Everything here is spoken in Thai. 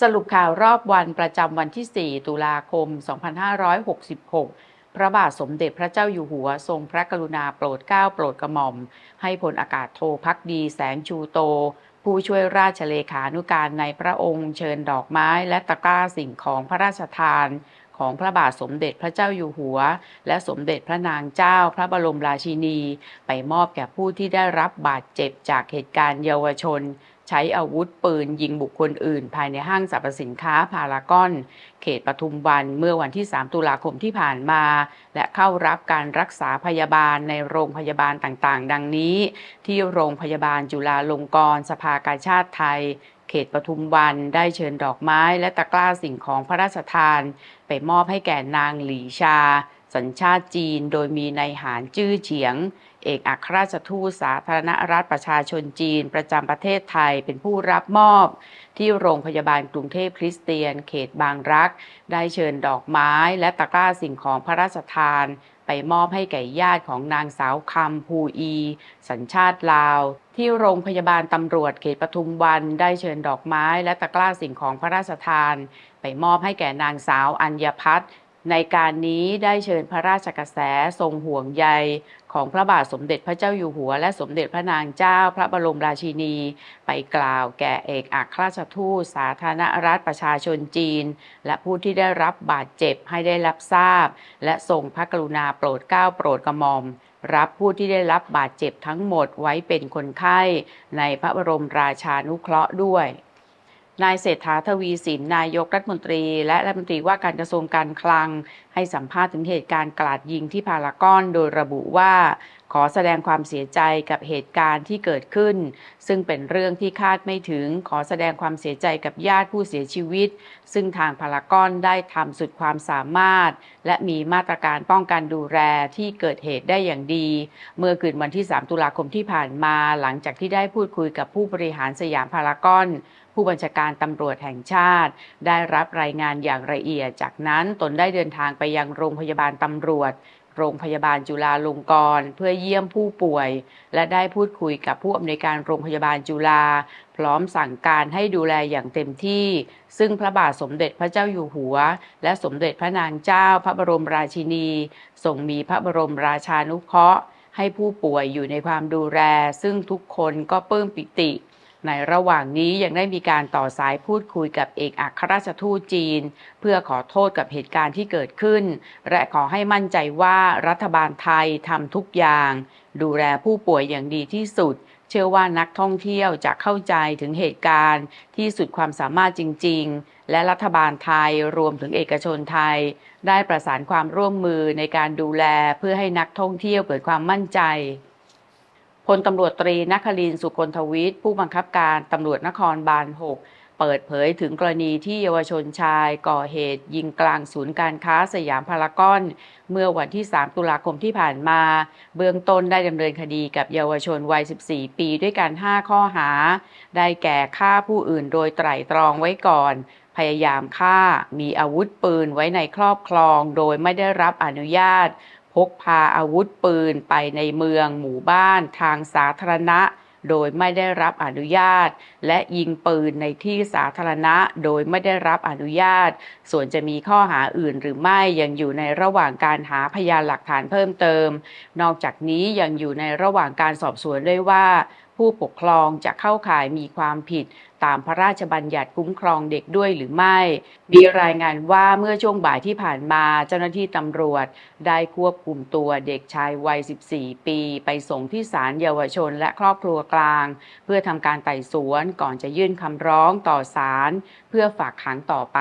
สรุปข่าวรอบวันประจำวันที่ 4 ตุลาคม 2566 พระบาทสมเด็จพระเจ้าอยู่หัวทรงพระกรุณาโปรดเกล้าโปรดกระหม่อม ให้พลอากาศโทพักดีแสงชูโต ผู้ช่วยราชเลขานุการในพระองค์เชิญดอกไม้และตะกร้าสิ่งของพระราชทาน ของพระบาทสมเด็จพระเจ้าอยู่หัว และสมเด็จพระนางเจ้าพระบรมราชินี ไปมอบแก่ผู้ที่ได้รับบาดเจ็บจากเหตุการณ์เยาวชน ใช้อาวุธปืนยิงบุคคลอื่น ภายในห้างสรรพสินค้าพารากอน เขตปทุมวันเมื่อวันที่ 3 ตุลาคมที่ผ่านมา และเข้ารับการรักษาพยาบาลในโรงพยาบาลต่างๆ ดังนี้ ที่โรงพยาบาลจุฬาลงกรณ์สภากาชาติไทยเขตปทุมวันได้เชิญดอกไม้และตะกร้าสิ่งของพระราชทาน ไปมอบให้แก่นางหลีชา สัญชาติจีนโดยมีนายหารจื้อเฉียง เอกอัครราชทูตสาธารณรัฐประชาชนจีนประจำประเทศไทยเป็นผู้รับมอบ ที่โรงพยาบาลกรุงเทพคริสเตียน เขตบางรัก ได้เชิญดอกไม้และตะกร้าสิ่งของพระราชทาน ไปมอบให้แก่ญาติของนางสาวคำภูอี สัญชาติลาว ที่โรงพยาบาลตำรวจเขตปทุมวัน ได้เชิญดอกไม้และตะกร้าสิ่งของพระราชทาน ไปมอบให้แก่นางสาวอัญญพัฒน์ ในการนี้ได้เชิญพระราชกระแสทรงห่วงใยของพระบาทสมเด็จพระเจ้าอยู่หัว และสมเด็จพระนางเจ้าพระบรมราชินี ไปกล่าวแก่เอกอัครราชทูตสาธารณรัฐประชาชนจีน และผู้ที่ได้รับบาดเจ็บให้ได้รับทราบ และทรงพระกรุณาโปรดเกล้าโปรดกระหม่อม รับผู้ที่ได้รับบาดเจ็บทั้งหมดไว้เป็นคนไข้ ในพระบรมราชานุเคราะห์ด้วย นายเศรษฐาทวีสินนายกรัฐมนตรี และรัฐมนตรีว่าการกระทรวงการคลัง ให้สัมภาษณ์ถึงเหตุการณ์กราดยิงที่พารากอนโดยระบุว่า ขอแสดงความเสียใจกับเหตุการณ์ที่เกิดขึ้น ซึ่งเป็นเรื่องที่คาดไม่ถึง ขอแสดงความเสียใจกับญาติผู้เสียชีวิต ซึ่งทางพารากอนได้ทำสุดความสามารถ และมีมาตรการป้องกันดูแลที่เกิดเหตุได้อย่างดี เมื่อคืนวันที่ 3 ตุลาคมที่ผ่านมา หลังจากที่ได้พูดคุยกับผู้บริหารสยามพารากอนผู้บัญชาการตำรวจแห่งชาติ ได้รับรายงานอย่างละเอียด จากนั้นตนได้เดินทางไปยังโรงพยาบาลตำรวจ โรงพยาบาลจุฬาลงกรณ์เพื่อเยี่ยมผู้ป่วย และได้พูดคุยกับผู้อำนวยการโรงพยาบาลจุฬาพร้อมสั่งการให้ดูแลอย่างเต็มที่ ซึ่งพระบาทสมเด็จพระเจ้าอยู่หัว และสมเด็จพระนางเจ้าพระบรมราชินีทรงมีพระบรมราชานุเคราะห์ ให้ผู้ป่วยอยู่ในความดูแล ซึ่งทุกคนก็ปลื้มปิติ ในระหว่างนี้ยังได้มีการต่อสายพูดคุยกับเอกอัครราชทูตจีน เพื่อขอโทษกับเหตุการณ์ที่เกิดขึ้น และขอให้มั่นใจว่ารัฐบาลไทยทำทุกอย่าง ดูแลผู้ป่วยอย่างดีที่สุด เชื่อว่านักท่องเที่ยวจะเข้าใจถึงเหตุการณ์ที่สุดความสามารถจริง ๆ และรัฐบาลไทยรวมถึงเอกชนไทย ได้ประสานความร่วมมือในการดูแลเพื่อให้นักท่องเที่ยวเกิดความมั่นใจ พลตำรวจตรีนครินสุคนทวิทย์ผู้บังคับการตำรวจนครบาล 6 เปิดเผยถึงกรณีที่เยาวชนชายก่อเหตุยิงกลางศูนย์การค้าสยามพารากอน เมื่อวันที่ 3 ตุลาคมที่ผ่านมา เบื้องต้นได้ดำเนินคดีกับเยาวชนวัย 14 ปีด้วยกัน 5 ข้อหา ได้แก่ฆ่าผู้อื่นโดยไตร่ตรองไว้ก่อน พยายามฆ่ามีอาวุธปืนไว้ในครอบครอง โดยไม่ได้รับอนุญาต พกพาอาวุธปืนไปในเมืองหมู่บ้านทางสาธารณะ โดยไม่ได้รับอนุญาต และยิงปืนในที่สาธารณะโดยไม่ได้รับอนุญาต ส่วนจะมีข้อหาอื่นหรือไม่ยังอยู่ในระหว่างการหาพยานหลักฐานเพิ่มเติม นอกจากนี้ยังอยู่ในระหว่างการสอบสวนด้วยว่า ผู้ปกครองจะเข้าข่ายมีความผิด ตามพระราชบัญญัติคุ้มครองเด็กด้วยหรือไม่ มีรายงานว่าเมื่อช่วงบ่ายที่ผ่านมาเจ้าหน้าที่ตำรวจ ได้ควบคุมตัวเด็กชายวัย 14 ปี ไปส่งที่ศาลเยาวชนและครอบครัวกลาง เพื่อทำการไต่สวนก่อนจะยื่นคำร้องต่อศาลเพื่อฝากขังต่อไป